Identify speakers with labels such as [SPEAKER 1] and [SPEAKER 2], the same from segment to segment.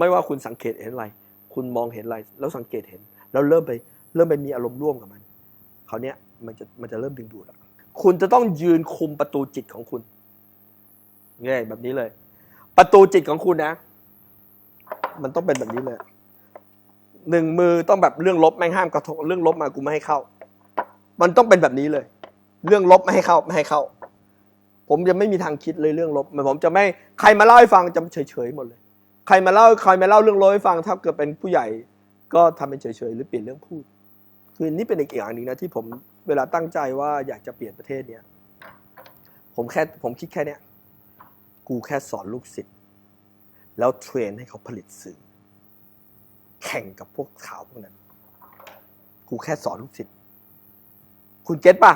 [SPEAKER 1] ไม่ว่าคุณสังเกตเห็นอะไร คุณมองเห็นอะไร แล้วสังเกตเห็น แล้วเริ่มไปเริ่มไปมีอารมณ์ร่วมกับมันคราวเนี้ยมันจะมันจะเริ่มดึงดูดแล้วคุณจะต้องยืนคุมประตูจิตของคุณง่ายแบบนี้เลย ประตูจิตของคุณนะ มันต้องเป็นแบบนี้เลยหนึ่งมือต้องแบบเรื่องลบแม่งห้ามกระทบเรื่องลบมากูไม่ให้เข้า มันต้องเป็นแบบนี้เลย เรื่องลบไม่ให้เข้าไม่ให้เข้า ผมจะไม่มีทางคิดเลยเรื่องลบผมจะไม่ใครมาเล่าให้ฟังจะเฉยๆหมดเลย ใครมาเล่าใครมาเล่าเรื่องโลให้ฟังถ้าเกิดเป็นผู้ใหญ่ ก็ทำเป็นเฉยๆหรือเปลี่ยนเรื่องพูด คือนี่เป็นอีกอย่างหนึ่งนะที่ผมเวลาตั้งใจว่าอยากจะเปลี่ยนประเทศเนี้ยผมแค่ผมคิดแค่เนี้ยกูแค่สอนลูกศิษย์แล้วเทรนให้เขาผลิตสื่อ แข่งกับพวกข่าวพวกนั้น กูแค่สอนลูกศิษย์คุณเก็ตป่ะ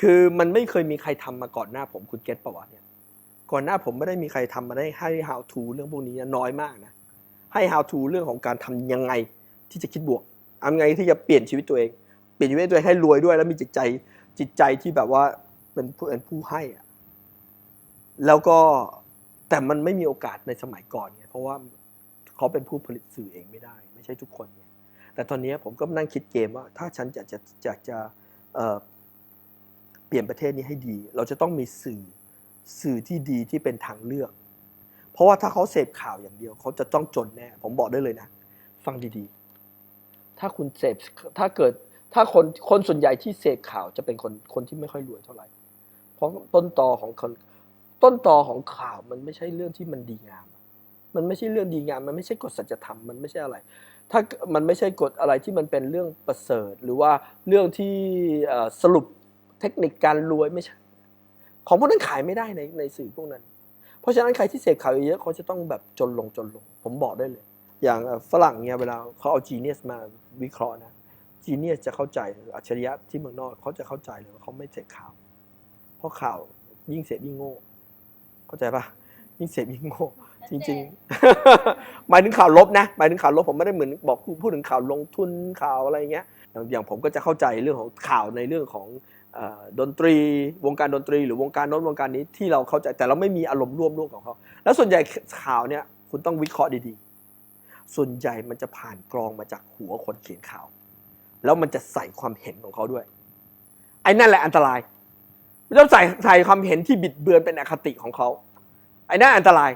[SPEAKER 1] คือมันไม่เคยมีใครทำมาก่อนหน้าผมคุณเก็ตป่าวะเนี่ย ก่อนหน้าผมไม่ได้มีใครทำมาได้ให้ how to เรื่องพวกนี้น้อยมากนะ ให้ how to เรื่องของการทำยังไงที่จะคิดบวกทำไงที่จะเปลี่ยนชีวิตตัวเอง เปลี่ยนชีวิตตัวเองให้รวยด้วย แล้วมีจิตใจจิตใจที่แบบว่าเป็นผู้เป็นผู้ให้อะแล้วก็แต่มันไม่มีโอกาสในสมัยก่อนไงเพราะว่าเขาเป็นผู้ผลิตสื่อเองไม่ได้ ไม่ใช่ทุกคนไงแต่ตอนนี้ผมก็นั่งคิดเกมว่า ถ้าฉันจะจะจะจะเอ่อเปลี่ยนประเทศนี้ให้ดี เราจะต้องมีสื่อ สื่อที่ดีที่เป็นทางเลือก เพราะว่าถ้าเขาเสพข่าวอย่างเดียว เขาจะต้องจนแน่ ผมบอกได้เลยนะ ฟังดีๆ ถ้าคุณเสพถ้าเกิดถ้าคนคนส่วนใหญ่ที่เสพข่าวจะเป็นคนคนที่ไม่ค่อยรวยเท่าไหร่ เพราะต้นตอของคนต้นตอของข่าวมันไม่ใช่เรื่องที่มันดีงาม มันไม่ใช่เรื่องดีงาม มันไม่ใช่กฎสัจธรรม มันไม่ใช่อะไร ถ้ามันไม่ใช่กฎอะไรที่มันเป็นเรื่องประเสริฐ หรือว่าเรื่องที่สรุปเทคนิคการรวยไม่ใช่ ของพวกนั้นขายไม่ได้ในในสื่อพวกนั้น เพราะฉะนั้นใครที่เสพข่าวเยอะๆเขาจะต้องแบบจนลงจนลง ผมบอกได้เลย อย่างเอ่อฝรั่งเนี่ยเวลาเขาเอาจีเนียสมาวิเคราะห์นะจีเนียสจะเข้าใจอัจฉริยะที่เมืองนอกเขาจะเข้าใจเลยว่าเขาไม่เสพข่าว เพราะข่าวยิ่งเสพยิ่งโง่ เข้าใจปะยิ่งเสพยิ่งโง่จริงๆ หมายถึงข่าวลบนะ หมายถึงข่าวลบผมไม่ได้เหมือนบอกพูดถึงข่าวลงทุนข่าวอะไรอย่างเงี้ยอย่างอย่างผมก็จะเข้าใจเรื่องของข่าวในเรื่องของเออ ดนตรี วงการดนตรีหรือวงการโน้นวงการนี้ที่เราเข้าใจแต่เราไม่มีอารมณ์ร่วมร่วมกับเขา แล้วส่วนใหญ่ข่าวเนี่ยคุณต้องวิเคราะห์ดีๆ ส่วนใหญ่มันจะผ่านกรองมาจากหัวคนเขียนข่าว แล้วมันจะใส่ความเห็นของเขาด้วย ไอ้นั่นแหละอันตรายมันต้องใส่ใส่ความเห็นที่บิดเบือนเป็นอคติของเขา ไอ้นั่นอันตราย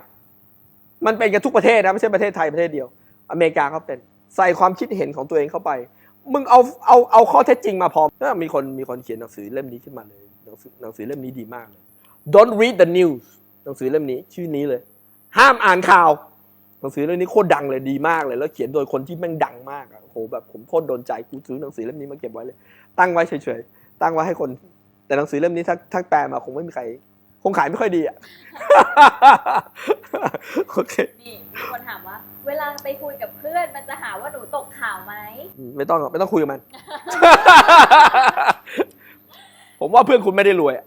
[SPEAKER 1] มันเป็นกันทุกประเทศนะไม่ใช่ประเทศไทยประเทศเดียว อเมริกาเขาเป็นใส่ความคิดเห็นของตัวเองเข้าไป มึงเอาเอาเอาข้อเท็จจริงมาพร้อมแล้วมีคนมีคนเขียนหนังสือเล่มนี้ขึ้นมาเลยหนังสือหนังสือเล่มนี้ดีมากเลย Don't read the news หนังสือเล่มนี้ชื่อนี้เลย ห้ามอ่านข่าว หนังสือเล่มนี้โคตรดังเลยดีมากเลย แล้วเขียนโดยคนที่แม่งดังมากอะโอ้โหแบบผมโคตรโดนใจกูซื้อหนังสือเล่มนี้มาเก็บไว้เลย ตั้งไว้เฉยๆตั้งไว้ให้คน แต่หนังสือเล่มนี้ถ้าถ้าแปลมาคงไม่มีใคร คงขายไม่ค่อยดีอะ โอเค
[SPEAKER 2] นี่มีคนถามว่า เวลาไปคุยกับเพื่อนมันจะหาว่าหนูตกข่าวไหม
[SPEAKER 1] ไม่ต้องหรอกไม่ต้องคุยกับมัน ผมว่าเพื่อนคุณไม่ได้รวยอะ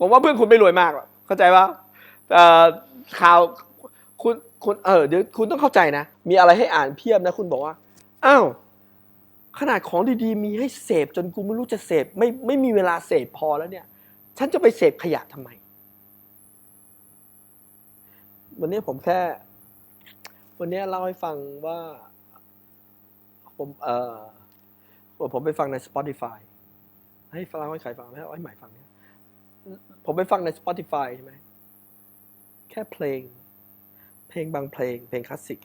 [SPEAKER 1] ผมว่าเพื่อนคุณไม่รวยมากหรอกเข้าใจปะเอ่อข่าวคุณคุณเออเดี๋ยวคุณต้องเข้าใจนะ มีอะไรให้อ่านเพียบนะ คุณบอกว่า อ้าว ขนาดของดีๆ มีให้เสพจนกูไม่รู้จะเสพไม่ไม่มีเวลาเสพพอแล้วเนี่ย ฉันจะไปเสพขยะทำไม วันนี้ผมแค่ วันนี้เล่าให้ฟังว่า ผมเออผมไปฟังใน Spotify ให้ฟังให้ใครฟังให้เอาให้ใหม่ฟังเนี่ยผมไปฟังใน Spotify ใช่ไหมแค่เพลง เพลงบางเพลง เพลงคลาสสิก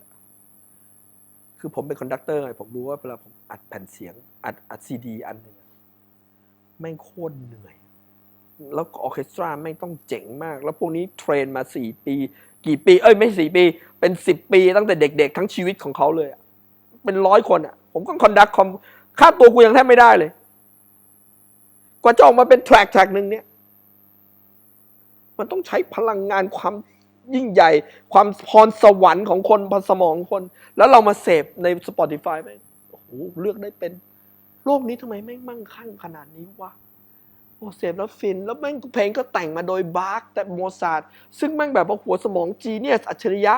[SPEAKER 1] คือผมเป็นคอนดักเตอร์ไงผมรู้ว่าเวลาผมอัดแผ่นเสียง อัดอัดซีดีอันหนึ่งแม่งโคตรเหนื่อย แล้วออเคสตราแม่งต้องเจ๋งมาก แล้วพวกนี้เทรนมาสี่ปี กี่ปี เอ้ยไม่สี่ปี เป็นสิบปีตั้งแต่เด็กๆ ทั้งชีวิตของเขาเลยอะเป็นร้อยคนอะ ผมก็คอนดักคอมค่าตัวกูยังแทบไม่ได้เลย กว่าจะออกมาเป็นแทร็กแทร็กหนึ่งเนี่ย มันต้องใช้พลังงานความยิ่งใหญ่ ความพรสวรรค์ของคนพรสมองของคน แล้วเรามาเสพใน Spotify แม่งโอ้โหเลือกได้เป็น โลกนี้ทำไมแม่งมั่งคั่งขนาดนี้วะ โอ้เสพแล้วฟิน แล้วแม่งเพลงก็แต่งมาโดยบาร์กแต่โมซาร์ทซึ่งแม่งแบบว่าหัวสมองจีเนียสอัจฉริยะ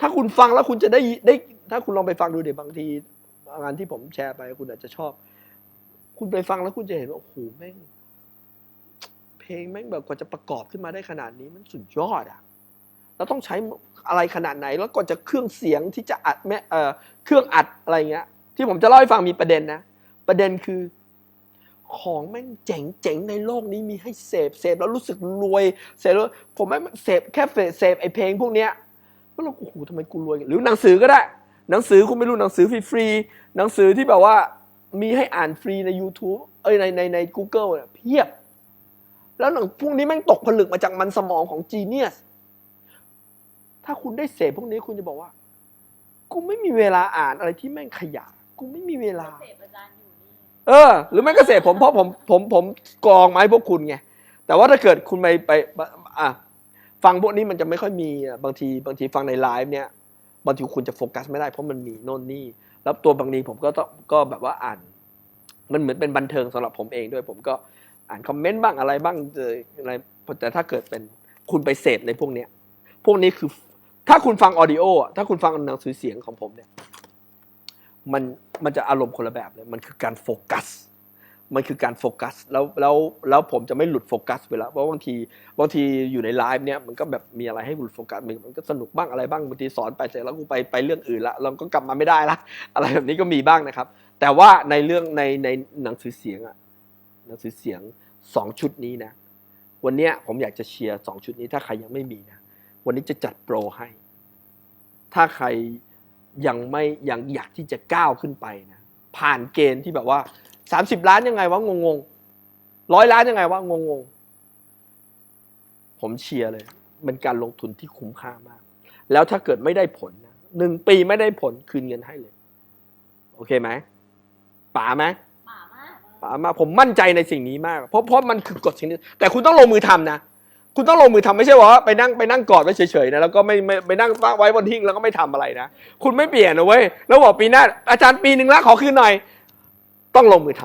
[SPEAKER 1] ถ้าคุณฟังแล้วคุณจะได้ได้ ถ้าคุณลองไปฟังดูเดี๋ยวบางทีงานที่ผมแชร์ไปคุณอาจจะชอบ คุณไปฟังแล้วคุณจะเห็นว่าโอ้โหแม่ง เพลงแม่งแบบกว่าจะประกอบขึ้นมาได้ขนาดนี้มันสุดยอดอะเราต้องใช้อะไรขนาดไหน แล้วก็จะเครื่องเสียงที่จะอัดแม่เออเครื่องอัดอะไรเงี้ย ที่ผมจะเล่าให้ฟังมีประเด็นนะประเด็นคือ ของแม่งเจ๋งเจ๋งในโลกนี้มีให้เสพเสพแล้วรู้สึกรวยเสพแล้วผมไม่เสพแค่เสพไอเพลงพวกเนี้ยแล้วเราโอ้โหทำไมกูรวย หรือหนังสือก็ได้ หนังสือคุณไม่รู้หนังสือฟรีๆหนังสือที่แบบว่ามีให้อ่านฟรีใน YouTube เอ้ยในในใน Google เนี่ยเพียบ แล้วหนังพวกนี้แม่งตกผลึกมาจากมันสมองของจีเนียสถ้าคุณได้เสพพวกนี้คุณจะบอกว่า กูไม่มีเวลาอ่านอะไรที่แม่งขยะ กูไม่มีเวลา
[SPEAKER 2] เสพอาจารย์อยู่นี่
[SPEAKER 1] เออ หรือไม่ก็เสพผมเพราะผมผมผมกรองไม้พวกคุณไงแต่ว่าถ้าเกิดคุณไปไปอะฟังพวกนี้มันจะไม่ค่อยมีบางทีบางทีฟังในไลฟ์เนี่ยบางทีคุณจะโฟกัสไม่ได้เพราะมันมีโน่นนี่แล้วตัวบางทีผมก็ต้องก็แบบว่าอ่าน มันเหมือนเป็นบันเทิงสำหรับผมเองด้วยผมก็อ่านคอมเมนต์บ้างอะไรบ้างเจออะไรแต่ถ้าเกิดเป็นคุณไปเสพในพวกเนี้ยพวกนี้คือถ้าคุณฟังออดิโอถ้าคุณฟังหนังสือเสียงของผมเนี่ย มันมันจะอารมณ์คนละแบบเลยมันคือการโฟกัส มันคือการโฟกัสแล้วแล้วแล้วผมจะไม่หลุดโฟกัสไปแล้วเพราะบางทีบางทีอยู่ในไลฟ์เนี่ยมันก็แบบมีอะไรให้หลุดโฟกัสมันมันก็สนุกบ้างอะไรบ้างบางทีสอนไปเสร็จแล้วกูไปไปเรื่องอื่นละเราก็กลับมาไม่ได้ละอะไรแบบนี้ก็มีบ้างนะครับ แต่ว่าในเรื่องในในหนังสือเสียงอะหนังสือเสียงสองชุดนี้นะ วันเนี้ยผมอยากจะเชียร์สองชุดนี้ถ้าใครยังไม่มีนะ วันนี้จะจัดโปรให้ ถ้าใคร ยังไม่ยังอยากที่จะก้าวขึ้นไปนะผ่านเกณฑ์ที่แบบว่าสามสิบล้านยังไงวะงงงร้อยล้านยังไงวะงงงผมเชียร์เลยเป็นการลงทุนที่คุ้มค่ามาก แล้วถ้าเกิดไม่ได้ผลนะหนึ่งปีไม่ได้ผลคืนเงินให้เลย โอเคไหมป๋าไหม
[SPEAKER 2] หมามาก
[SPEAKER 1] ป๋ามาผมมั่นใจในสิ่งนี้มาก เพราะเพราะมันคือกฎสิ่งนี้แต่คุณต้องลงมือทำนะ คุณต้องลงมือทำไม่ใช่ว่าไปนั่งไปนั่งกอดไว้เฉยๆนะแล้วก็ไม่ไม่ไปนั่งไว้บนหิ้งแล้วก็ไม่ทำอะไรนะคุณไม่เปลี่ยนนะเว้ยแล้วบอกปีหน้าอาจารย์ปีหนึ่งละขอคืนหน่อย ต้องลงมือท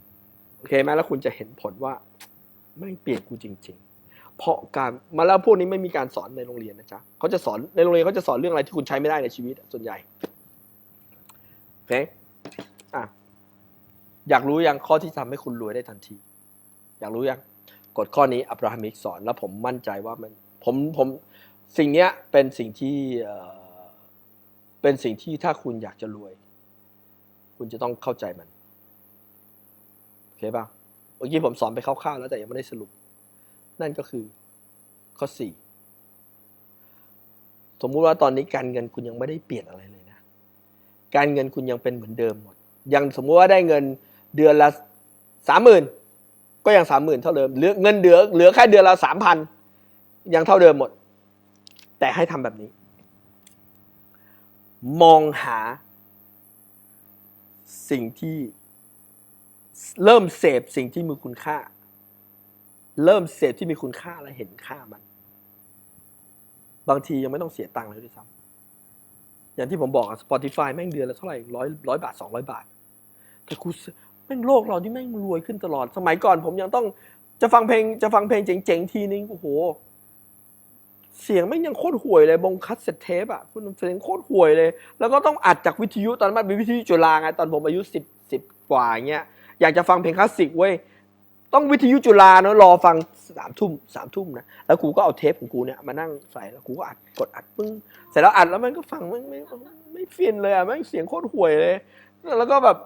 [SPEAKER 1] ำโอเคไหมแล้วคุณจะเห็นผลว่าไม่เปลี่ยนกูจริง ๆ เพราะการมาแล้วพวกนี้ไม่มีการสอนในโรงเรียนนะจ๊ะเขาจะสอนในโรงเรียนเขาจะสอนเรื่องอะไรที่คุณใช้ไม่ได้ในชีวิตส่วนใหญ่โอเคอะอยากรู้ยังข้อที่ทำให้คุณรวยได้ทันที อยากรู้ยัง กฎข้อนี้อับราฮัมิกสอนแล้วผมมั่นใจว่ามันผมผมสิ่งเนี้ยเป็นสิ่งที่เอ่อเป็นสิ่งที่ถ้าคุณอยากจะรวย คุณจะต้องเข้าใจมันโอเคป่ะเมื่อกี้ผมสอนไปคร่าวๆแล้วแต่ยังไม่ได้สรุป นั่นก็คือข้อสี่สมมุติว่าตอนนี้การเงินคุณยังไม่ได้เปลี่ยนอะไรเลยนะ การเงินคุณยังเป็นเหมือนเดิมหมด ยังสมมุติว่าได้เงินเดือนละสามหมื่น ก็ยังสามหมื่นเท่าเดิมเหลือเงินเหลือเหลือแค่เดือนละสามพันยังเท่าเดิมหมด แต่ให้ทำแบบนี้ มองหา สิ่งที่ เริ่มเสพสิ่งที่มีคุณค่า เริ่มเสพที่มีคุณค่าและเห็นค่ามัน บางทียังไม่ต้องเสียตังค์เลยด้วยซ้ำอย่างที่ผมบอกอะ Spotify แม่งเดือนละเท่าไหร่ร้อยร้อยบาทสองร้อยบาทแต่กูซื้อ แม่งโลกเราที่แม่งรวยขึ้นตลอด สมัยก่อนผมยังต้องจะฟังเพลงจะฟังเพลงเจ๋งๆทีนึงโอ้โห เสียงแม่งยังโคตรห่วยเลยบงคัสเซ็ตเทปอะคุณเสียงโคตรห่วยเลย แล้วก็ต้องอัดจากวิทยุตอนนั้นเป็นวิทยุจุฬาไงตอนผมอายุสิบสิบกว่าเงี้ยอยากจะฟังเพลงคลาสสิกเว้ยต้องวิทยุจุฬาเนอะรอฟังสามทุ่มสามทุ่มนะแล้วกูก็เอาเทปของกูเนี่ยมานั่งใส่แล้วกูก็อัดกดอัดปึ้งเสร็จแล้วอัดแล้วมันก็ฟังไม่ไม่ไม่ไม่ฟินเลยอะแม่งเสียงโคตรห่วยเลย แล้วก็แบบ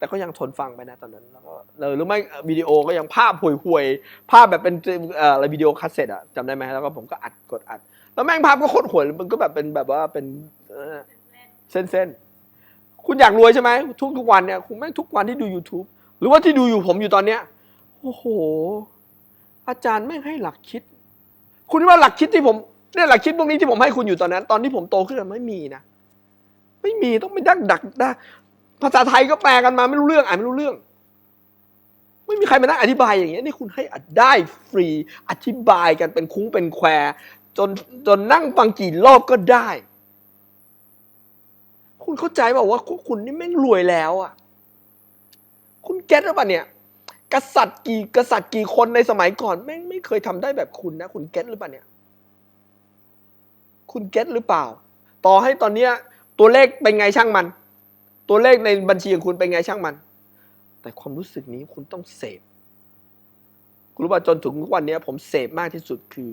[SPEAKER 1] แต่ก็ยังทนฟังไปนะตอนนั้นแล้วก็เออหรือไม่วิดีโอก็ยังภาพห่วยๆภาพแบบเป็นอะไรวิดีโอคัสเซ็ตอะจำได้ไหมแล้วก็ผมก็อัดกดอัด แล้วแม่งภาพก็โคตรห่วยมันก็แบบเป็นแบบว่าเป็นเส้นๆคุณอยากรวยใช่ไหมทุกทุกวันเนี่ยคุณแม่งทุกวันที่ดู YouTube หรือว่าที่ดูอยู่ผมอยู่ตอนเนี้ยโอ้โห อาจารย์แม่งให้หลักคิด คุณว่าหลักคิดที่ผมเนี่ยหลักคิดพวกนี้ที่ผมให้คุณอยู่ตอนนั้น ตอนที่ผมโตขึ้นไม่มีนะไม่มีต้องไปดักดักดัก ภาษาไทยก็แปลกันมาไม่รู้เรื่องอ่านไม่รู้เรื่อง ไม่มีใครมานั่งอธิบายอย่างเงี้ยนี่คุณให้อดได้ฟรีอธิบายกันเป็นคุ้งเป็นแควจนจนนั่งฟังกี่รอบก็ได้ คุณเข้าใจเปล่าว่าคุณนี่แม่งรวยแล้วอะ คุณเก็ตหรือเปล่าเนี่ย กษัตริย์กี่กษัตริย์กี่คนในสมัยก่อน แม่งไม่เคยทำได้แบบคุณนะ คุณเก็ตหรือเปล่าเนี่ย คุณเก็ตหรือเปล่า ต่อให้ตอนเนี้ย ตัวเลขเป็นไงช่างมัน ตัวเลขในบัญชีของคุณเป็นไงช่างมัน แต่ความรู้สึกนี้คุณต้องเสพคุณรู้ป่ะจนถึงทุกวันเนี้ยผมเสพมากที่สุดคือ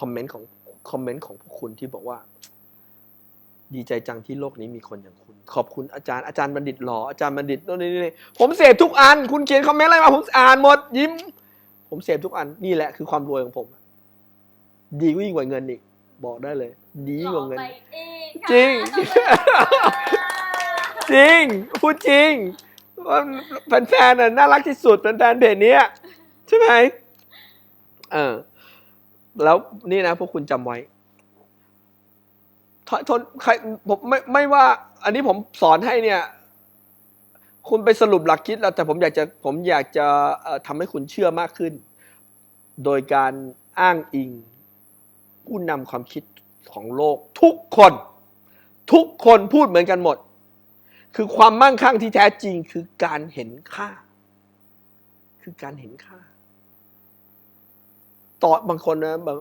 [SPEAKER 1] คอมเมนต์ของคอมเมนต์ของพวกคุณที่บอกว่า ดีใจจังที่โลกนี้มีคนอย่างคุณ ขอบคุณอาจารย์อาจารย์บัณฑิตหล่ออาจารย์บัณฑิตโน่นนี่นี่ผมเสพทุกอัน คุณเขียนคอมเมนต์อะไรมาผมอ่านหมดยิ้ม ผมเสพทุกอันนี่แหละคือความรวยของผม ดียิ่งกว่าเงินอีกบอกได้เลย ดียิ่งกว่าเงิน
[SPEAKER 2] ขอไปอีก
[SPEAKER 1] จริง จริง พูดจริงว่าแฟนๆน่ะน่ารักที่สุดแฟนๆเพจเนี้ยใช่ไหมเออ แล้วนี่นะพวกคุณจำไว้ทนทนใครผมไม่ไม่ว่า อันนี้ผมสอนให้เนี่ย คุณไปสรุปหลักคิดแล้วแต่ผมอยากจะผมอยากจะทำให้คุณเชื่อมากขึ้น โดยการอ้างอิง ผู้นำความคิดของโลก ทุกคน ทุกคนพูดเหมือนกันหมด คือความมั่งคั่งที่แท้จริงคือการเห็นค่า คือการเห็นค่า ต่อบางคนนะบาง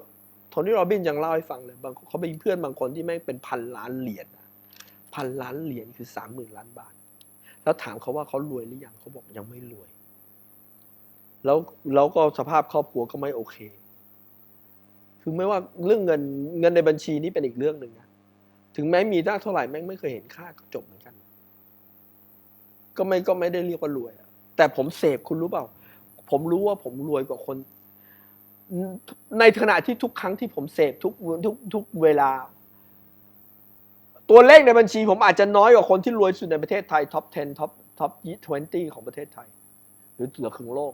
[SPEAKER 1] โทนี่โรบินยังเล่าให้ฟังเลยบางคนเขาเป็นเพื่อนบางคนที่แม่งเป็นพันล้านเหรียญพันล้านเหรียญคือสามหมื่นล้านบาท แล้วถามเขาว่าเขารวยหรือยังเขาบอกยังไม่รวย แล้วแล้วก็สภาพครอบครัวก็ไม่โอเค คือไม่ว่าเรื่องเงินเงินในบัญชีนี่เป็นอีกเรื่องหนึ่งนะถึงแม้มีได้เท่าไหร่แม่งไม่เคยเห็นค่าก็จบเหมือนกัน ก็ไม่ก็ไม่ได้เรียกว่ารวยแต่ผมเสพคุณรู้เปล่า ผมรู้ว่าผมรวยกว่าคน ในขณะที่ทุกครั้งที่ผมเสพทุกทุกทุกเวลา ตัวเลขในบัญชี ผมอาจจะน้อยกว่าคนที่รวยสุดในประเทศไทยท็อป 10ท็อปท็อป20 ของประเทศไทย หรือเหลือครึ่งโลก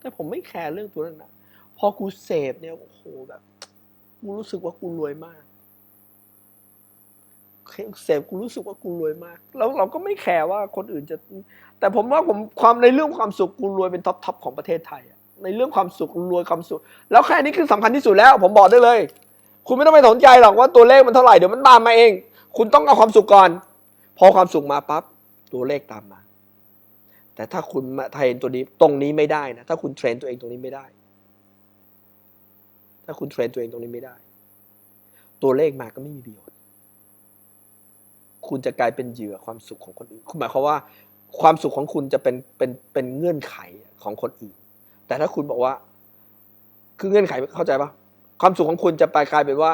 [SPEAKER 1] แต่ผมไม่แคร์เรื่องตัวนั้นนะพอกูเสพเนี่ยโอ้โหแบบกูรู้สึกว่ากูรวยมาก เสพกูรู้สึกว่ากูรวยมาก แล้วเราก็ไม่แคร์ว่าคนอื่นจะ แต่ผมว่าผมความในเรื่องความสุขกูรวยเป็นท็อปทอปของประเทศไทยอะในเรื่องความสุขรวยความสุข แล้วแค่นี้คือสำคัญที่สุดแล้ว ผมบอกได้เลย คุณไม่ต้องไปสนใจหรอกว่าตัวเลขมันเท่าไหร่เดี๋ยวมันตามมาเอง คุณต้องเอาความสุขก่อน พอความสุขมาปั๊บตัวเลขตามมา แต่ถ้าคุณมาเทรนตัวนี้ตรงนี้ไม่ได้นะถ้าคุณเทรนตัวเองตรงนี้ไม่ได้ ถ้าคุณเทรนตัวเองตรงนี้ไม่ได้ ตัวเลขมาก็ไม่มีประโยชน์ คุณจะกลายเป็นเหยื่อความสุขของคนอื่นคุณหมายความว่าความสุขของคุณจะเป็นเป็นเป็นเงื่อนไขของคนอื่น แต่ถ้าคุณบอกว่า คือเงื่อนไขเข้าใจปะความสุขของคุณจะไปกลายเป็นว่า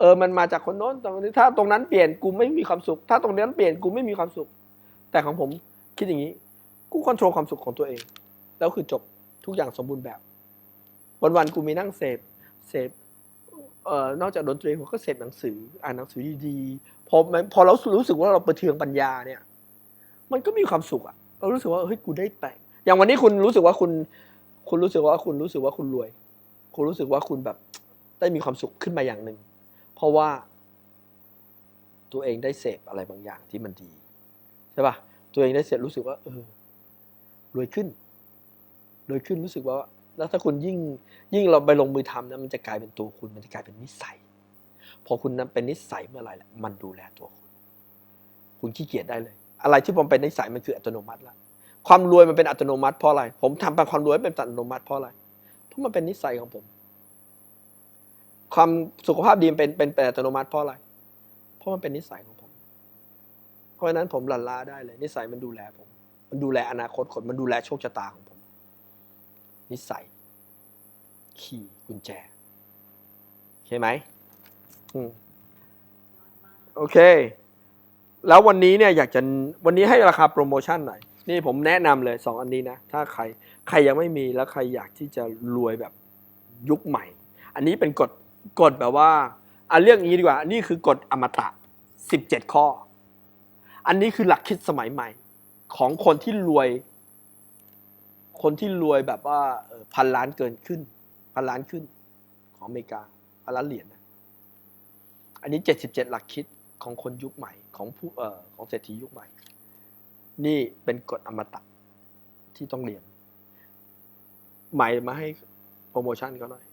[SPEAKER 1] เออมันมาจากคนโน้นตรงนี้ถ้าตรงนั้นเปลี่ยนกูไม่มีความสุข ถ้าตรงนั้นเปลี่ยนกูไม่มีความสุข แต่ของผมคิดอย่างนี้ กูควบคุมความสุขของตัวเอง แล้วคือจบทุกอย่างสมบูรณ์แบบ วันๆกูมีนั่งเสพเสพ ออนอกจากดนตรีผมก็เสพหนังสือ อ่านหนังสือดีๆพอพอเรารู้สึกว่าเราประเทืองปัญญาเนี่ย มันก็มีความสุขอะเรารู้สึกว่าเฮ้ยกูได้แต่งอย่างวันนี้คุณรู้สึกว่าคุณ คุณรู้สึกว่าคุณรู้สึกว่าคุณรวย คุณรู้สึกว่าคุณแบบได้มีความสุขขึ้นมาอย่างหนึ่ง เพราะว่าตัวเองได้เสพอะไรบางอย่างที่มันดีใช่ปะตัวเองได้เสพรู้สึกว่า เออรวยขึ้นรวยขึ้นรู้สึกว่า แล้วถ้าคุณยิ่งยิ่งเราไปลงมือทำนะมันจะกลายเป็นตัวคุณมันจะกลายเป็นนิสัย พอคุณนั้นเป็นนิสัยเมื่อไหร่แหละมันดูแลตัวคุณ คุณขี้เกียจได้เลย อะไรที่ผมเป็นนิสัยมันคืออัตโนมัติละความรวยมันเป็นอัตโนมัติเพราะอะไร ผมทำไปความรวยเป็นอัตโนมัติเพราะอะไรเพราะมันเป็นนิสัยของผม ความสุขภาพดีเป็นเป็นเป็นอัตโนมัติเพราะอะไร เพราะมันเป็นนิสัยของผม เพราะฉะนั้นผมหลั่นล้าได้เลย นิสัยมันดูแลผม มันดูแลอนาคตคนมันดูแลโชคชะตาของผม นิสัย ขี่กุญแจโอเคไหมอืมโอเค แล้ววันนี้เนี่ยอยากจะวันนี้ให้ราคาโปรโมชั่นหน่อย นี่ผมแนะนำเลยสองอันนี้นะ ถ้าใครใครยังไม่มีแล้วใครอยากที่จะรวยแบบยุคใหม่ อันนี้เป็นกฎกฎแบบว่าอะเรื่องนี้ดีกว่า นี่คือกฎอมตะ 17 ข้อ อันนี้คือหลักคิดสมัยใหม่ ของคนที่รวย คนที่รวยแบบว่าพันล้านเกินขึ้น พันล้านขึ้นของอเมริกาพันล้านเหรียญนะอันนี้ 77 หลักคิดของคนยุคใหม่ของผู้เอ่อของเศรษฐียุคใหม่ นี่เป็นกฎอมตะที่ต้องเรียน ใหม่มาให้โปรโมชั่นเขาหน่อย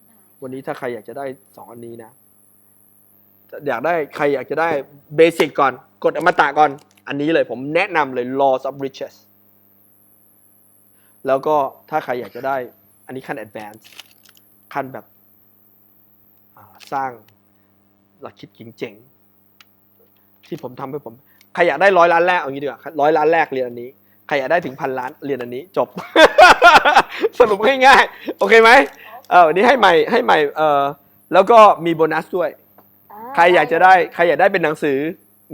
[SPEAKER 1] วันนี้ถ้าใครอยากจะได้สองอันนี้นะ อยากได้ใครอยากจะได้เบสิกก่อน กฎอมตะก่อน อันนี้เลยผมแนะนำเลย laws of riches แล้วก็ถ้าใครอยากจะได้อันนี้ขั้น advance ขั้นแบบอ่าสร้างหลักคิดเจ๋งๆที่ผมทำให้ผมใครอยากได้ร้อยล้านแรกเอางี้ดีกว่าร้อยล้านแรกเรียนอันนี้ใครอยากได้ถึงพันล้านเรียนอันนี้จบ สรุปง่ายๆโอเคไหมเออวันนี้ให้ใหม่ให้ใหม่เออแล้วก็มีโบนัสด้วย
[SPEAKER 2] อ่
[SPEAKER 1] ใครอยากจะได้ใครอยากได้เป็นหนังสือ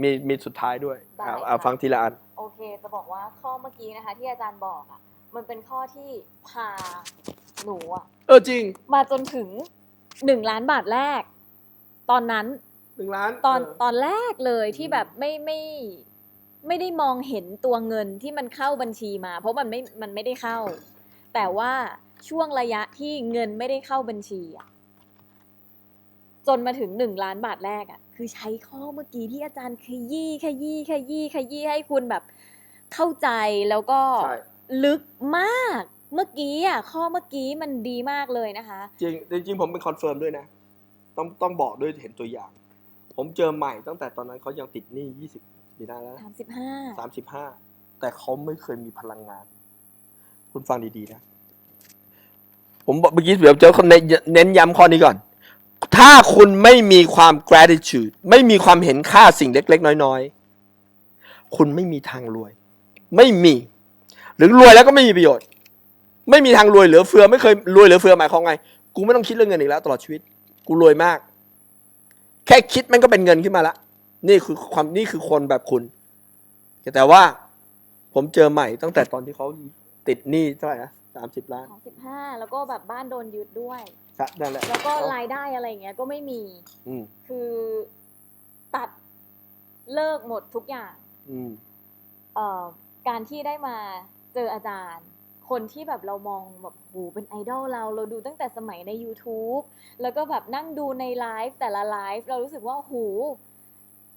[SPEAKER 1] มีมีสุดท้ายด้วย
[SPEAKER 2] ได้
[SPEAKER 1] เอา
[SPEAKER 2] ค่ะ
[SPEAKER 1] เอาฟังทีละอัน
[SPEAKER 2] โอเคจะบอกว่าข้อเมื่อกี้นะคะ ที่อาจารย์บอกอะ มันเป็นข้อที่พาหนูอะ
[SPEAKER 1] เออจริง
[SPEAKER 2] มาจนถึงหนึ่งล้านบาทแรก ตอนนั้น
[SPEAKER 1] หนึ่งล้าน
[SPEAKER 2] ตอน
[SPEAKER 1] เต
[SPEAKER 2] อนแรกเลยที่
[SPEAKER 1] อืม
[SPEAKER 2] แบบไม่ไม่ไม่ได้มองเห็นตัวเงินที่มันเข้าบัญชีมา เพราะมันไม่มันไม่ได้เข้า แต่ว่าช่วงระยะที่เงินไม่ได้เข้าบัญชีอะจนมาถึงหนึ่งล้านบาทแรกอะคือใช้ข้อเมื่อกี้ที่อาจารย์ขยี้ขยี้ขยี้ขยี้ให้คุณแบบเข้าใจแล้วก็
[SPEAKER 1] ใช่
[SPEAKER 2] ลึกมาก เมื่อกี้อะข้อเมื่อกี้มันดีมากเลยนะคะ
[SPEAKER 1] จริงจริงๆผมเป็นคอนเฟิร์มด้วยนะ ต้องต้องบอกด้วยเห็นตัวอย่าง ผมเจอใหม่ตั้งแต่ตอนนั้นเขายังติดหนี้ยี่สิบปีหน้าแล้ว
[SPEAKER 2] สามสิบห้า
[SPEAKER 1] สามสิบห้าแต่เขาไม่เคยมีพลังงาน คุณฟังดีๆนะ ผมบอกเมื่อกี้เดี๋ยวเจอคนเน้นย้ำข้อนี้ก่อน ถ้าคุณไม่มีความ gratitude ไม่มีความเห็นค่าสิ่งเล็ก ๆ น้อย ๆ คุณไม่มีทางรวย ไม่มี หรือรวยแล้วก็ไม่มีประโยชน์ ไม่มีทางรวยเหลือเฟือ ไม่เคยรวยเหลือเฟือหมายความไง กูไม่ต้องคิดเรื่องเงินอีกแล้วตลอดชีวิต กูรวยมาก แค่คิดมันก็เป็นเงินขึ้นมาละ นี่คือความนี่คือคนแบบคุณ แต่ว่าผมเจอใหม่ตั้งแต่ตอนที่เขาติดหนี้เท่าไหร่นะสามสิบล้าน
[SPEAKER 2] สองสิบห้าแล้วก็แบบบ้านโดนยึดด้วย
[SPEAKER 1] นั่นแหละ
[SPEAKER 2] แล้วก็รายได้อะไรอย่างเงี้ยก็ไม่มี
[SPEAKER 1] อืม
[SPEAKER 2] คือตัดเลิกหมดทุกอย่าง
[SPEAKER 1] อืม
[SPEAKER 2] เอ่อการที่ได้มา เจออาจารย์ คนที่แบบเรามองแบบโหเป็นไอดอลเราเราดูตั้งแต่สมัยใน YouTube แล้วก็แบบนั่งดูในไลฟ์แต่ละไลฟ์เรารู้สึกว่าโห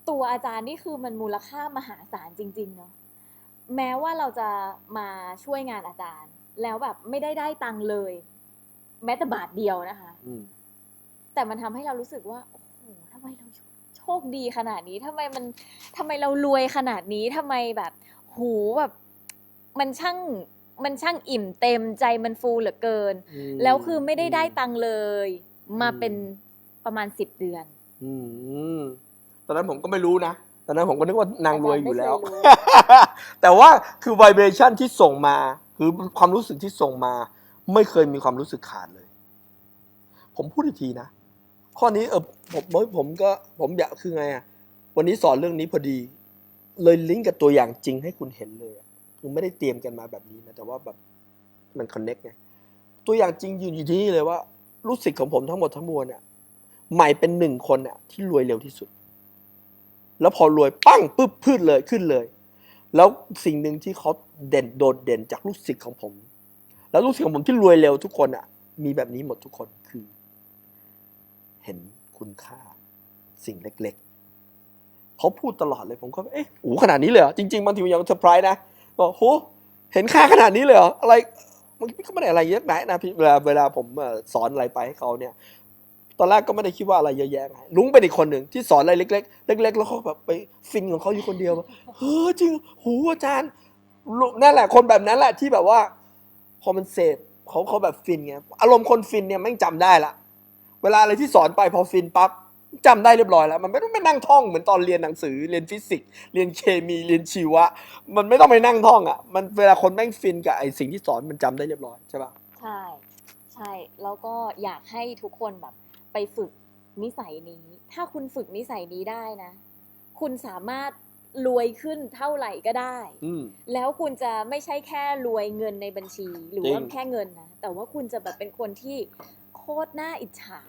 [SPEAKER 2] ตัวอาจารย์นี่คือมันมูลค่ามหาศาลจริงๆเนาะแม้ว่าเราจะมาช่วยงานอาจารย์ แล้วแบบไม่ได้ได้ตังค์เลย แม้แต่บาทเดียวนะคะ
[SPEAKER 1] อืม
[SPEAKER 2] แต่มันทำให้เรารู้สึกว่าโอ้โหทำไมเราโชคดีขนาดนี้ทำไมมันทำไมเรารวยขนาดนี้ทำไมแบบ หูแบบ มันช่างมันช่างอิ่มเต็มใจมันฟูเหลือเกิน แล้วคือไม่ได้ได้ตังค์เลย มาเป็นประมาณสิบเดือน
[SPEAKER 1] อืมตอนนั้นผมก็ไม่รู้นะตอนนั้นผมก็นึกว่านางรวยอยู่แล้ว
[SPEAKER 2] อาจารย์ไม่เคยรู้
[SPEAKER 1] แต่ว่าคือไวเบรชั่นที่ส่งมา คือความรู้สึกที่ส่งมา ไม่เคยมีความรู้สึกขาดเลย ผมพูดอีกทีนะ ข้อนี้เออผมผมผมก็ผมอยากคือไงอะวันนี้สอนเรื่องนี้พอดี เลยลิงก์กับตัวอย่างจริงให้คุณเห็นเลยอะ คือไม่ได้เตรียมกันมาแบบนี้นะแต่ว่าแบบมันคอนเน็กไงตัวอย่างจริงยืนอยู่ที่นี่เลยว่าลูกศิษย์ของผมทั้งหมดทั้งมวลเนี่ยใหม่เป็นหนึ่งคนเนี่ยที่รวยเร็วที่สุด แล้วพอรวยปั้งปึ๊บพืดเลยขึ้นเลย แล้วสิ่งหนึ่งที่เขาเด่นโดดเด่นจากลูกศิษย์ของผม แล้วลูกศิษย์ของผมที่รวยเร็วทุกคนอะ มีแบบนี้หมดทุกคนคือ เห็นคุณค่าสิ่งเล็ก ๆเขาพูดตลอดเลยผมก็ เอ๊ะโอ้ขนาดนี้เลยเหรอจริงๆบางทีมันยังเซอร์ไพรส์นะ บอกโหเห็นค่าขนาดนี้เลยเหรออะไรมันก็ไม่ได้อะไรเยอะแยะนะพี่เวลาเวลาผมสอนอะไรไปให้เขาเนี่ย ตอนแรกก็ไม่ได้คิดว่าอะไรเยอะแยะไงลุงเป็นอีกคนหนึ่งที่สอนอะไรเล็ก ๆ เล็ก ๆ แล้วเขาแบบไปฟินของเขาอยู่คนเดียวเฮ้ยจริงหูอาจารย์นั่นแหละคนแบบนั้นแหละที่แบบว่า พอมันเสพเขาเขาแบบฟินไงอารมณ์คนฟินเนี่ยแม่งจำได้ละเวลาอะไรที่สอนไปพอฟินปั๊บ จำได้เรียบร้อยแล้ว มันไม่ต้องไปนั่งท่องเหมือนตอนเรียนหนังสือเรียนฟิสิกส์เรียนเคมีเรียนชีวะ มันไม่ต้องไปนั่งท่องอะ มันเวลาคนแม่งฟินกับไอสิ่งที่สอนมันจำได้เรียบร้อยใช่ปะ
[SPEAKER 2] ใช่ใช่แล้วก็อยากให้ทุกคนแบบไปฝึกนิสัยนี้ ถ้าคุณฝึกนิสัยนี้ได้นะ คุณสามารถรวยขึ้นเท่าไหร่ก็ได้
[SPEAKER 1] อืม
[SPEAKER 2] แล้วคุณจะไม่ใช่แค่รวยเงินในบัญชี หรือว่า
[SPEAKER 1] จริง
[SPEAKER 2] แค่เงินนะ แต่ว่าคุณจะแบบเป็นคนที่โคตรน่าอิจฉา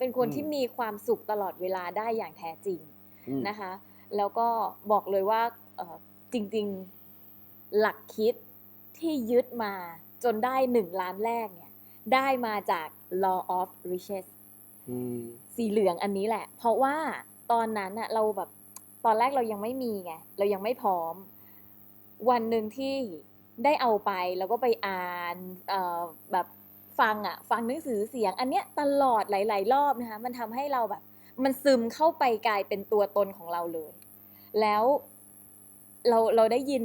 [SPEAKER 2] เป็นคน
[SPEAKER 1] อืม
[SPEAKER 2] ที่มีความสุขตลอดเวลาได้อย่างแท้จริง
[SPEAKER 1] อืม
[SPEAKER 2] นะคะ แล้วก็บอกเลยว่าเอ่อจริงๆหลักคิดที่ยึดมาจนได้หนึ่งล้านแรกเนี่ย ได้มาจาก law of riches
[SPEAKER 1] อืม
[SPEAKER 2] สีเหลืองอันนี้แหละ เพราะว่าตอนนั้นอะเราแบบตอนแรกเรายังไม่มีไงเรายังไม่พร้อม วันหนึ่งที่ได้เอาไปแล้วก็ไปอ่านเอ่อแบบ ฟังอะฟังหนังสือเสียง อันเนี้ยตลอดหลาย ๆ รอบนะคะมันทำให้เราแบบ มันซึมเข้าไปกลายเป็นตัวตนของเราเลย แล้วเราเราได้ยิน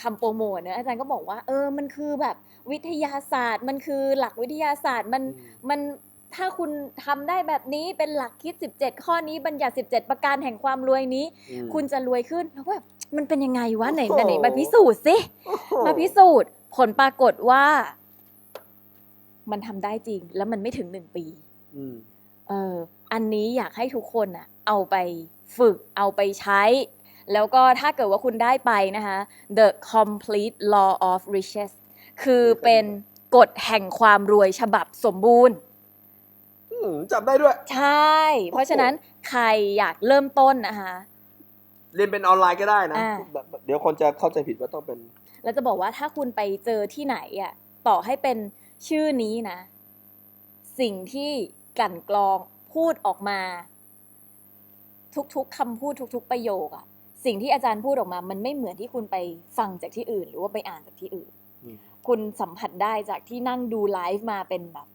[SPEAKER 2] คำโปรโมทเนอะอาจารย์ก็บอกว่า เออมันคือแบบวิทยาศาสตร์ มันคือหลักวิทยาศาสตร์มัน
[SPEAKER 1] อืม
[SPEAKER 2] มันถ้าคุณทำได้แบบนี้เป็นหลักคิด 17 ข้อนี้บัญญัติ 17 ประการแห่งความรวยนี้
[SPEAKER 1] อืม
[SPEAKER 2] คุณจะรวยขึ้นแล้วก็แบบมันเป็นยังไงวะไหน
[SPEAKER 1] โอ้โห
[SPEAKER 2] ไหนมาพิสูจน์สิมาพิสูจน์ผลปรากฏว่า มันทำได้จริง แล้วมันไม่ถึงหนึ่งปี
[SPEAKER 1] อืม
[SPEAKER 2] เอออันนี้อยากให้ทุกคนอะเอาไปฝึกเอาไปใช้ แล้วก็ถ้าเกิดว่าคุณได้ไปนะคะ the complete law of riches คือเป็นกฎแห่งความรวยฉบับสมบูรณ์
[SPEAKER 1] อืมจับได้ด้วย
[SPEAKER 2] ใช่ เพราะฉะนั้นใครอยากเริ่มต้นนะคะ
[SPEAKER 1] เรียนเป็นออนไลน์ก็ได้นะ
[SPEAKER 2] อ่า
[SPEAKER 1] แบบเดี๋ยวคนจะเข้าใจผิดว่าต้องเป็น
[SPEAKER 2] แล้วจะบอกว่าถ้าคุณไปเจอที่ไหนอะต่อให้เป็น ชื่อนี้นะ สิ่งที่กลั่นกรองพูดออกมา ทุกๆคำพูดทุก ๆ ประโยคอะสิ่งที่อาจารย์พูดออกมา มันไม่เหมือนที่คุณไปฟังจากที่อื่น หรือว่าไปอ่านจากที่อื่น
[SPEAKER 1] อืม
[SPEAKER 2] คุณสัมผัสได้จากที่นั่งดูไลฟ์มาเป็นแบบ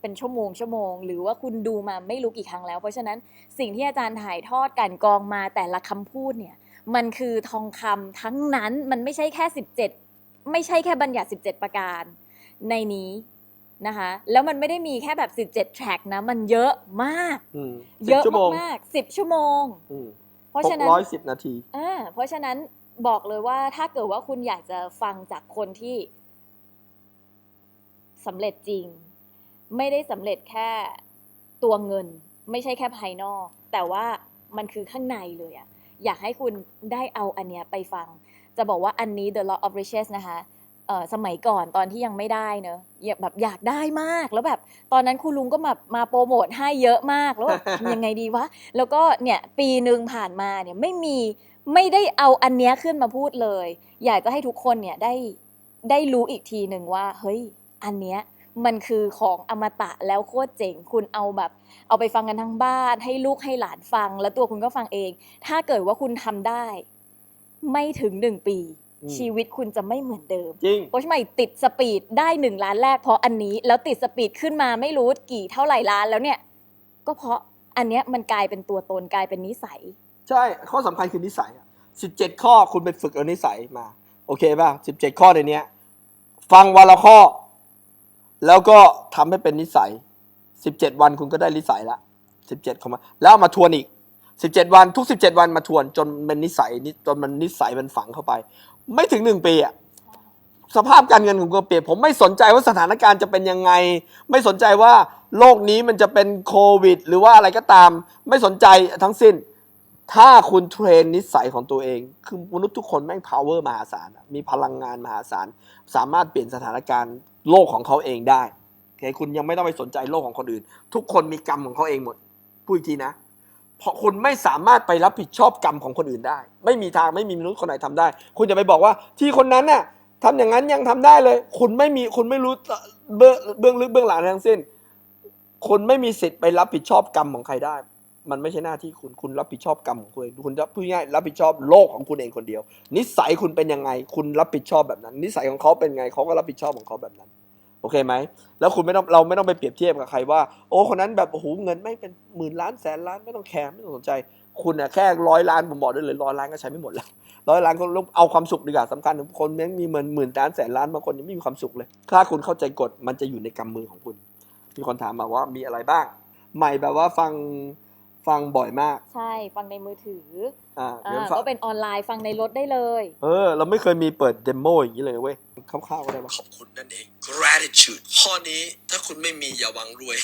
[SPEAKER 2] เป็นชั่วโมงชั่วโมง หรือว่าคุณดูมาไม่รู้กี่ครั้งแล้ว เพราะฉะนั้นสิ่งที่อาจารย์ถ่ายทอดกลั่นกรองมาแต่ละคำพูดเนี่ย มันคือทองคำทั้งนั้นมันไม่ใช่แค่ 17 ไม่ใช่แค่บัญญัติ 17 ประการ ในนี้นะคะแล้วมันไม่ได้มีแค่แบบ 17 แทร็กนะ มันเยอะมาก
[SPEAKER 1] อืม
[SPEAKER 2] เยอะ
[SPEAKER 1] ชั่วโมง
[SPEAKER 2] มากๆ10 ชั่วโมง
[SPEAKER 1] อืม
[SPEAKER 2] เพราะ
[SPEAKER 1] ห
[SPEAKER 2] ฉะ
[SPEAKER 1] ก
[SPEAKER 2] นั้น
[SPEAKER 1] ร้อยสิบนาที
[SPEAKER 2] อ่าเพราะฉะนั้นบอกเลยว่าถ้าเกิดว่าคุณอยากจะฟังจากคนที่สำเร็จจริง ไม่ได้สำเร็จแค่ตัวเงิน ไม่ใช่แค่ภายนอก แต่ว่ามันคือข้างในเลยอะอยากให้คุณได้เอาอันเนี้ยไปฟัง จะบอกว่าอันนี้ The Law of Riches นะคะเอ่อ สมัยก่อนตอนที่ยังไม่ได้เนอะอยากแบบอยากได้มากแล้วแบบตอนนั้นคุณลุงก็มามาโปรโมทให้เยอะมากแล้วแบบยังไงดีวะแล้วก็เนี่ยปีหนึ่งผ่านมาเนี่ยไม่มีไม่ได้เอาอันเนี้ยขึ้นมาพูดเลย อยากจะให้ทุกคนเนี่ยได้ได้รู้อีกทีหนึ่งว่า เฮ้ย อันเนี้ยมันคือของอมตะแล้วโคตรเจ๋งคุณเอาแบบ เอาไปฟังกันทั้งบ้าน ให้ลูกให้หลานฟัง แล้วตัวคุณก็ฟังเอง ถ้าเกิดว่าคุณทำได้ ไม่ถึงหนึ่งปี
[SPEAKER 1] อืม
[SPEAKER 2] ชีวิตคุณจะไม่เหมือนเดิม
[SPEAKER 1] จริง
[SPEAKER 2] โค้ชใหม่ติดสปีดได้หนึ่งล้านแรกเพราะอันนี้ แล้วติดสปีดขึ้นมาไม่รู้กี่เท่าไหร่ล้านแล้วเนี่ย ก็เพราะอันเนี้ยมันกลายเป็นตัวตนกลายเป็นนิสัย
[SPEAKER 1] ใช่ข้อสำคัญคือนิสัยสิบเจ็ดข้อคุณไปฝึกเอานิสัยมา โอเคป่ะสิบเจ็ดข้อในเนี้ยฟังวันละข้อ แล้วก็ทำให้เป็นนิสัยสิบเจ็ดวันคุณก็ได้นิสัยละสิบเจ็ดเข้ามาแล้วเอามาทวนอีก สิบเจ็ดวันทุกสิบเจ็ดวันมาทวนจนเป็นนิสัยนิจนมันนิสัยมันฝังเข้าไป ไม่ถึงหนึ่งปีอะสภาพการเงินของคุณเปลี่ยนผมไม่สนใจว่าสถานการณ์จะเป็นยังไง ไม่สนใจว่าโลกนี้มันจะเป็นโควิด หรือว่าอะไรก็ตาม ไม่สนใจทั้งสิ้น ถ้าคุณเทรนนิสัยของตัวเอง คือมนุษย์ทุกคนแม่ง power มหาศาลมีพลังงานมหาศาลสามารถเปลี่ยนสถานการณ์โลกของเขาเองได้โอเคคุณยังไม่ต้องไปสนใจโลกของคนอื่น ทุกคนมีกรรมของเขาเองหมดพูดอีกทีนะ เพราะคุณไม่สามารถไปรับผิดชอบกรรมของคนอื่นได้ ไม่มีทางไม่มีมนุษย์คนไหนทำได้ คุณจะไปบอกว่าที่คนนั้นน่ะทำอย่างนั้นยังทำได้เลย คุณไม่มีคุณไม่รู้เบื้องลึกเบื้องหลังทั้งสิ้น คุณไม่มีสิทธิ์ไปรับผิดชอบกรรมของใครได้ มันไม่ใช่หน้าที่คุณคุณรับผิดชอบกรรมของคุณเองคุณรับพูดง่ายรับผิดชอบโลกของคุณเองคนเดียว นิสัยคุณเป็นยังไง คุณรับผิดชอบแบบนั้น นิสัยของเขาเป็นไงเขาก็รับผิดชอบของเขาแบบนั้น โอเคไหมแล้วคุณไม่ต้องเราไม่ต้องไปเปรียบเทียบกับใครว่า โอ้คนนั้นแบบโอ้โหเงินไม่เป็นหมื่นล้านแสนล้านไม่ต้องแคร์ไม่ต้องสนใจ คุณอะแค่ร้อยล้านผมบอกได้เลยร้อยล้านก็ใช้ไม่หมดแล้วร้อยล้านก็เอาความสุขดีกว่าสำคัญคนแม่งมีเงินหมื่นล้านแสนล้านบางคนยังไม่มีความสุขเลย ถ้าคุณเข้าใจกฎมันจะอยู่ในกำมือของคุณมีคนถามมาว่ามีอะไรบ้าง ใหม่แบบว่าฟัง ฟังบ่อยมาก
[SPEAKER 2] ใช่ฟังในมือถือ
[SPEAKER 1] อ่า
[SPEAKER 2] อ่า
[SPEAKER 1] เดี๋ยวฟัง
[SPEAKER 2] ก็เป็นออนไลน์ฟังในรถได้เลย
[SPEAKER 1] เออ เราไม่เคยมีเปิดเดโมอย่างนี้เลยเว้ยคร่าวๆก็ได้ปะ
[SPEAKER 3] ขอบคุณนั่นเอง gratitude ข้อนี้ถ้าคุณไม่มีอย่าหวังรวย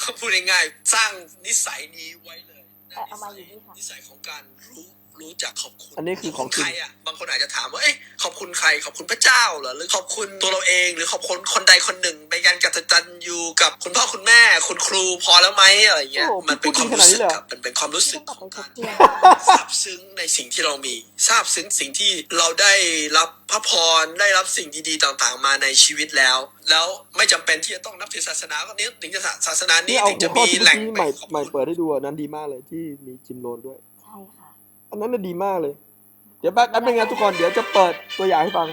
[SPEAKER 3] เขาพูดง่ายๆสร้างนิสัยนี้ไว้เลยนะ
[SPEAKER 2] เอามาอยู่นี่ค่ะ
[SPEAKER 3] นิสัยของการรู้ รู้จักขอบคุณ
[SPEAKER 1] อันนี้คือของจริง
[SPEAKER 3] ใครอะบางคนอาจจะถามว่าเอ๊ะขอบคุณใคร ขอบคุณพระเจ้าเหรอหรือขอบคุณตัวเราเอง หรือขอบคุณคนใดคนหนึ่งไปการกตัญญูกับคุณพ่อคุณแม่ คุณครูพอแล้วไหมอะไรเงี้ย
[SPEAKER 1] โอ้
[SPEAKER 3] มันเป็นความ
[SPEAKER 1] พูดดีขนาดนี้
[SPEAKER 3] รู้สึก
[SPEAKER 1] เลยเหรอ
[SPEAKER 3] ครับมันเป็นความรู้สึก
[SPEAKER 2] ต้อง
[SPEAKER 3] ของ
[SPEAKER 2] ไป
[SPEAKER 3] การ
[SPEAKER 2] ทบทวน
[SPEAKER 3] ซาบซึ้งในสิ่งที่เรามีซาบซึ้งสิ่งที่เราได้รับพระพรได้รับสิ่งดีๆต่างๆ มาในชีวิตแล้ว แล้วไม่จำเป็นที่จะต้องนับถือศาสนาก็นี้ถึงจะศาสนานี้
[SPEAKER 1] ที่เอา
[SPEAKER 3] ถึง
[SPEAKER 1] หั
[SPEAKER 3] จะ
[SPEAKER 1] วข้อ
[SPEAKER 3] มี
[SPEAKER 1] ที่
[SPEAKER 3] แหล่ง
[SPEAKER 1] ที่ใหม่
[SPEAKER 3] ขอบ
[SPEAKER 1] ใหม่
[SPEAKER 3] คุณ
[SPEAKER 1] เปิดให้ดูอันนั้นดีมากเลยที่มีจิมโรนด้วย
[SPEAKER 2] ใช่ค่ะ
[SPEAKER 1] อันนั้นน่ะดีมากเลย เดี๋ยวแป๊บแป๊บนึงนะทุกคนเดี๋ยวจะเปิดตัวอย่างให้ฟัง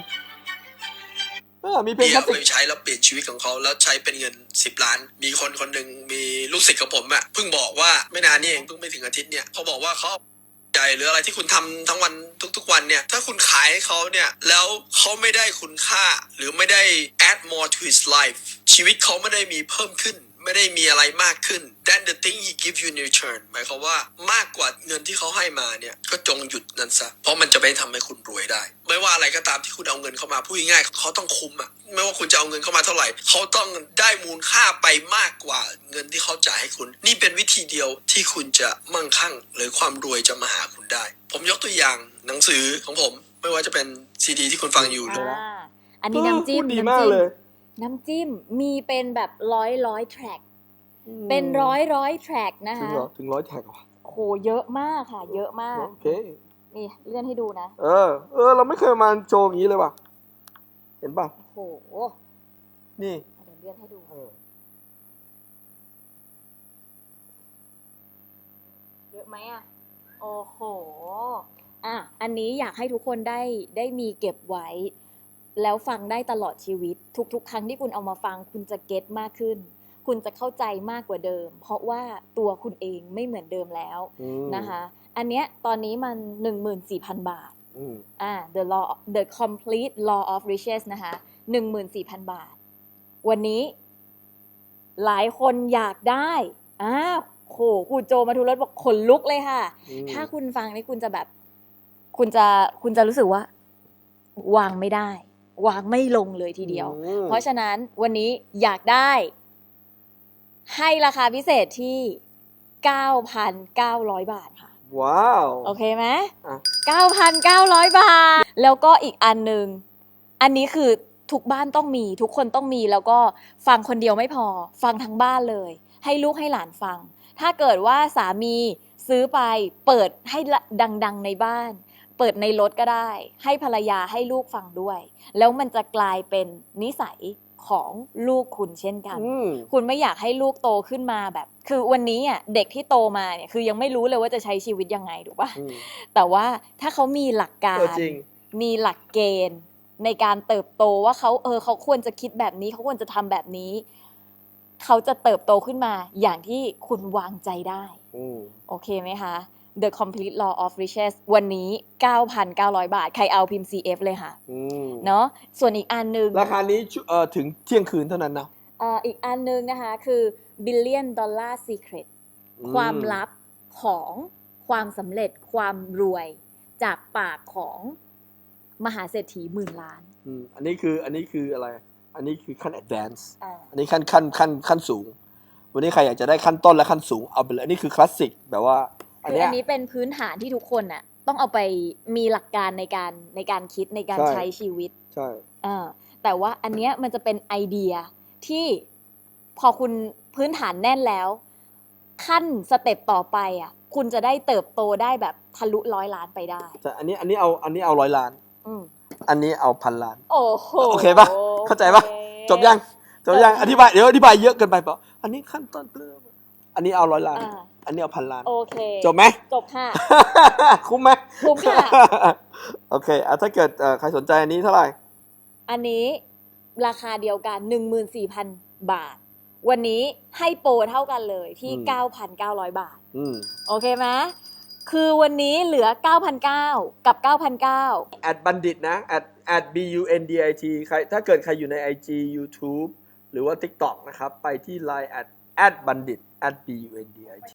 [SPEAKER 1] เออมีเพลง
[SPEAKER 3] ที่
[SPEAKER 1] คลาส
[SPEAKER 3] เอา
[SPEAKER 1] สิ
[SPEAKER 3] ไป
[SPEAKER 1] ก
[SPEAKER 3] ใช้แล้วเปลี่ยนชีวิตของเขาแล้วใช้เป็นเงินสิบล้าน มีคนคนหนึ่งมีลูกศิษย์ของผมอะเพิ่งบอกว่าไม่นานนี้เองเพิ่งไม่ถึงอาทิตย์เนี่ยเขาบอกว่าเขาใจหรืออะไรที่คุณทำทั้งวันทุกๆวันเนี่ย ถ้าคุณขายให้เขาเนี่ย แล้วเขาไม่ได้คุณค่า หรือไม่ได้ add more to his life ชีวิตเขาไม่ได้มีเพิ่มขึ้น ไม่ได้มีอะไรมากขึ้น then the thing he give you in return หมายความว่ามากกว่าเงินที่เขาให้มาเนี่ย ก็จงหยุดนั่นซะ เพราะมันจะไปทำให้คุณรวยได้ ไม่ว่าอะไรก็ตามที่คุณเอาเงินเข้ามาพูดง่ายๆเขาต้องคุ้มอะไม่ว่าคุณจะเอาเงินเข้ามาเท่าไหร่ เขาต้องได้มูลค่าไปมากกว่าเงินที่เขาจ่ายให้คุณ นี่เป็นวิธีเดียวที่คุณจะมั่งคั่ง หรือความรวยจะมาหาคุณได้ ผมยกตัวอย่างหนังสือของผม ไม่ว่าจะเป็นซีดีที่คุณฟังอยู่หรือ
[SPEAKER 2] อ่าอันนี้น้ำจิ้ม
[SPEAKER 1] พูดดี
[SPEAKER 2] น้ำ
[SPEAKER 1] มาก
[SPEAKER 2] จิ้ม
[SPEAKER 1] เลย
[SPEAKER 2] น้ำจิ้มมีเป็นแบบร้อยร้อยแทร็กเป็นร้อยร้อยแทร็กนะ
[SPEAKER 1] ถึง
[SPEAKER 2] คะ
[SPEAKER 1] เหรอถึงร้อยแท็กเหรอ
[SPEAKER 2] โหเยอะมากค่ะ เยอะมาก
[SPEAKER 1] โอเค
[SPEAKER 2] นี่เลื่อนให้ดูนะ
[SPEAKER 1] เออ เออ เราไม่เคยมาโชว์อย่างนี้เลยว่ะ เห็นป่ะ
[SPEAKER 2] โห
[SPEAKER 1] นี่
[SPEAKER 2] เดี๋ยวเลื่อนให้ดู
[SPEAKER 1] เออ
[SPEAKER 2] เยอะไหมอะ โอ้โห อะ อันนี้อยากให้ทุกคนได้ได้มีเก็บไว้ แล้วฟังได้ตลอดชีวิต ทุกๆ ครั้งที่คุณเอามาฟัง คุณจะเก็ตมากขึ้น คุณจะเข้าใจมากกว่าเดิม เพราะว่าตัวคุณเองไม่เหมือนเดิมแล้ว
[SPEAKER 1] อืม
[SPEAKER 2] นะคะ อันเนี้ยตอนนี้มัน 14,000 บาท
[SPEAKER 1] อืม
[SPEAKER 2] อ่า the law the complete law of riches นะคะ14,000 บาท วันนี้ หลายคนอยากได้อ้าวโหครูโจมาทุรสบอกขนลุกเลยค่ะ
[SPEAKER 1] อืม
[SPEAKER 2] ถ้าคุณฟังนี่คุณจะแบบ คุณจะคุณจะรู้สึกว่า วางไม่ได้ วางไม่ลงเลยทีเดียว
[SPEAKER 1] อืม
[SPEAKER 2] เพราะฉะนั้นวันนี้อยากได้ ให้ราคาพิเศษที่ 9,900 บาทค่ะ
[SPEAKER 1] ว้าว
[SPEAKER 2] โอเคไหม
[SPEAKER 1] อะ
[SPEAKER 2] 9,900 บาท แล้วก็อีกอันหนึ่ง อันนี้คือทุกบ้านต้องมี ทุกคนต้องมีแล้วก็ฟังคนเดียวไม่พอ ฟังทั้งบ้านเลย ให้ลูกให้หลานฟัง ถ้าเกิดว่าสามีซื้อไปเปิดให้ดัง ๆ ในบ้าน เปิดในรถก็ได้ ให้ภรรยาให้ลูกฟังด้วย แล้วมันจะกลายเป็นนิสัยของลูกคุณเช่นกัน
[SPEAKER 1] อืม
[SPEAKER 2] คุณไม่อยากให้ลูกโตขึ้นมาแบบ คือวันนี้อะเด็กที่โตมาเนี่ยคือยังไม่รู้เลยว่าจะใช้ชีวิตยังไงถูกปะ
[SPEAKER 1] อืม
[SPEAKER 2] แต่ว่าถ้าเขามีหลักกา
[SPEAKER 1] เอ
[SPEAKER 2] ร
[SPEAKER 1] อจริง
[SPEAKER 2] มีหลักเกณฑ์ในการเติบโตว่าเขาเออเขาควรจะคิดแบบนี้เขาควรจะทำแบบนี้ เขาจะเติบโตขึ้นมาอย่างที่คุณวางใจได้
[SPEAKER 1] อืม
[SPEAKER 2] โอเคไหมคะ The Complete Law of Riches วันนี้ 9,900 บาท ใครเอาพิมพ์ CF เลยค่ะ
[SPEAKER 1] อืม
[SPEAKER 2] เนาะส่วนอีกอันหนึง
[SPEAKER 1] ราคานี้ชุเอ่อถึงเที่ยงคืนเท่านั้นนะ
[SPEAKER 2] เอ่ออีกอันหนึงนะคะคือ Billion Dollar Secret
[SPEAKER 1] อืม
[SPEAKER 2] ความลับของความสำเร็จความรวยจากปากของมหาเศรษฐีหมื่นล้าน
[SPEAKER 1] อืมอันนี้คืออันนี้คืออะไร อันนี้คือขั้น advance
[SPEAKER 2] อ่า
[SPEAKER 1] อันนี้ขั้นขั้นขั้นขั้นสูง วันนี้ใครอยากจะได้ขั้นต้นและขั้นสูงเอาไปเลยอันนี้คือคลาสสิกแบบว่า อัน
[SPEAKER 2] คือ
[SPEAKER 1] เนี้
[SPEAKER 2] อั
[SPEAKER 1] ย
[SPEAKER 2] นนี้เป็นพื้นฐานที่ทุกคนน่ะต้องเอาไปมีหลักการในการในการคิดในการ
[SPEAKER 1] ใช่
[SPEAKER 2] ใช้ชีวิต
[SPEAKER 1] ใช่
[SPEAKER 2] อ่าแต่ว่าอันเนี้ยมันจะเป็นไอเดียที่พอคุณพื้นฐานแน่นแล้ว ขั้นสเต็ปต่อไปอะคุณจะได้เติบโตได้แบบทะลุร้อยล้านไปได้
[SPEAKER 1] แต่อันนี้อันนี้เอาอันนี้เอาร้อยล้าน
[SPEAKER 2] อืม
[SPEAKER 1] อันนี้เอาพันล้าน
[SPEAKER 2] โอ้โห
[SPEAKER 1] โอเคปะเข้าใจปะ
[SPEAKER 2] โอเค
[SPEAKER 1] จบยังจบยังอธิบายเดี๋ยวอธิบายเยอะเกินไปเปล่าอันนี้ขั้นต้นเริ่มอันนี้เอาร้อยล้าน
[SPEAKER 2] อ่า
[SPEAKER 1] อันนี้เอาพันล้าน
[SPEAKER 2] โอเค
[SPEAKER 1] จบไหม
[SPEAKER 2] จบค่ะ
[SPEAKER 1] คุ้มไหม
[SPEAKER 2] คุ้มค่ะ
[SPEAKER 1] โอเคอะถ้าเกิดเอ่อใครสนใจอันนี้เท่าไหร่
[SPEAKER 2] อันนี้ราคาเดียวกัน 14,000 บาท วันนี้ให้โปรเท่ากันเลยที่
[SPEAKER 1] อืม
[SPEAKER 2] 9,900 บาท
[SPEAKER 1] อืม
[SPEAKER 2] โอเคไหมคือวันนี้เหลือ 9,900 กับ 9,900
[SPEAKER 1] แอดบัณฑิตนะแอดแอด b u n d i t ใครถ้าเกิดใครอยู่ใน IG YouTube หรือว่า TikTok นะครับ ไปที่ Line แอดแอดบัณฑิต at b u n d i t